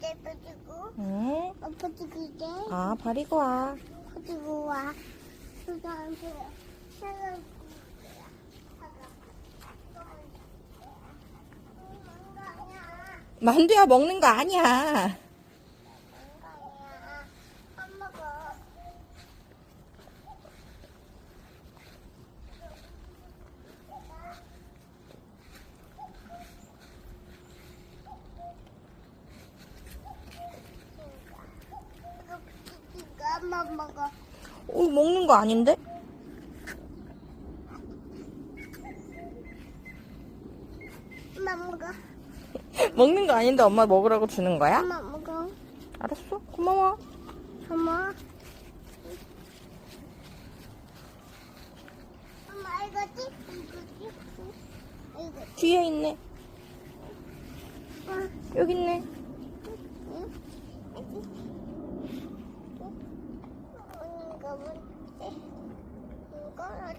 때 응? 아빠 때 아, 버리고 와. 퍼지고 와. 그다음에 사람 만두야, 먹는 거 아니야. 안 먹어. 이거 한번 먹어. 어, 먹는 거 아닌데? 엄마 먹어. 먹는 거 아닌데 엄마 먹으라고 주는 거야? 엄마 먹어. 알았어. 고마워. 엄마. 엄마 이거지? 이거지? 이거. 뒤에 있네. 응. 여기 있네. 응? 이거 뭔지? 이거 어디? 아버님 거 먹어. 아버님 거 먹어. 같이 먹자. 그래.